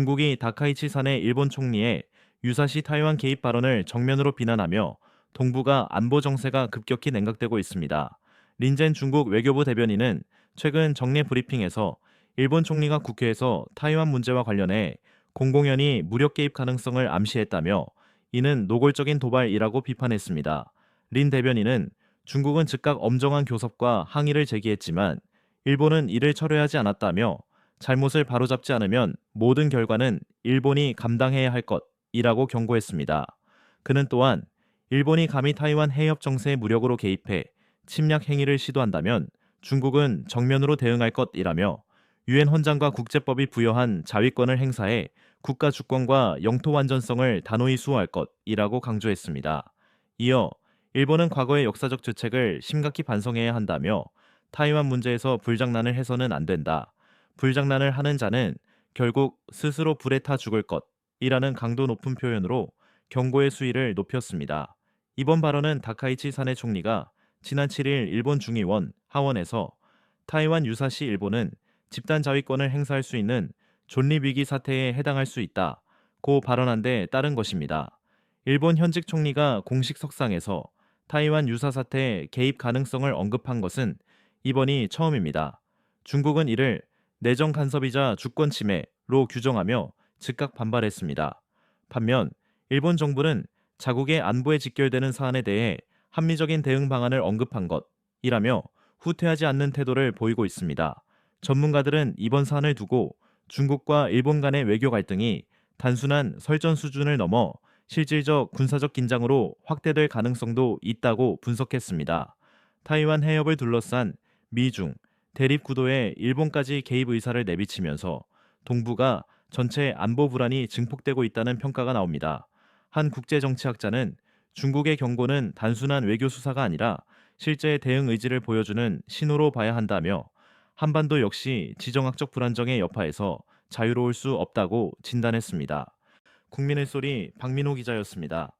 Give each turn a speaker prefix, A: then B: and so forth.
A: 중국이 다카이치 산의 일본 총리의 유사시 타이완 개입 발언을 정면으로 비난하며 동북아 안보 정세가 급격히 냉각되고 있습니다. 린젠 중국 외교부 대변인은 최근 정례 브리핑에서 일본 총리가 국회에서 타이완 문제와 관련해 공공연히 무력 개입 가능성을 암시했다며 이는 노골적인 도발이라고 비판했습니다. 린 대변인은 중국은 즉각 엄정한 교섭과 항의를 제기했지만 일본은 이를 철회하지 않았다며 잘못을 바로잡지 않으면 모든 결과는 일본이 감당해야 할 것이라고 경고했습니다. 그는 또한 일본이 감히 타이완 해협 정세에 무력으로 개입해 침략 행위를 시도한다면 중국은 정면으로 대응할 것이라며 유엔 헌장과 국제법이 부여한 자위권을 행사해 국가 주권과 영토 완전성을 단호히 수호할 것이라고 강조했습니다. 이어 일본은 과거의 역사적 죄책을 심각히 반성해야 한다며 타이완 문제에서 불장난을 해서는 안 된다. 불장난을 하는 자는 결국 스스로 불에 타 죽을 것이라는 강도 높은 표현으로 경고의 수위를 높였습니다. 이번 발언은 다카이치 사내 총리가 지난 7일 일본 중의원 하원에서 타이완 유사시 일본은 집단 자위권을 행사할 수 있는 존립위기 사태에 해당할 수 있다. 고 발언한 데 따른 것입니다. 일본 현직 총리가 공식 석상에서 타이완 유사 사태의 개입 가능성을 언급한 것은 이번이 처음입니다. 중국은 이를 내정 간섭이자 주권 침해로 규정하며 즉각 반발했습니다. 반면 일본 정부는 자국의 안보에 직결되는 사안에 대해 합리적인 대응 방안을 언급한 것이라며 후퇴하지 않는 태도를 보이고 있습니다. 전문가들은 이번 사안을 두고 중국과 일본 간의 외교 갈등이 단순한 설전 수준을 넘어 실질적 군사적 긴장으로 확대될 가능성도 있다고 분석했습니다. 타이완 해협을 둘러싼 미중 대립 구도에 일본까지 개입 의사를 내비치면서 동북아 전체 안보 불안이 증폭되고 있다는 평가가 나옵니다. 한 국제 정치학자는 중국의 경고는 단순한 외교 수사가 아니라 실제 대응 의지를 보여주는 신호로 봐야 한다며 한반도 역시 지정학적 불안정의 여파에서 자유로울 수 없다고 진단했습니다. 국민의 소리 박민호 기자였습니다.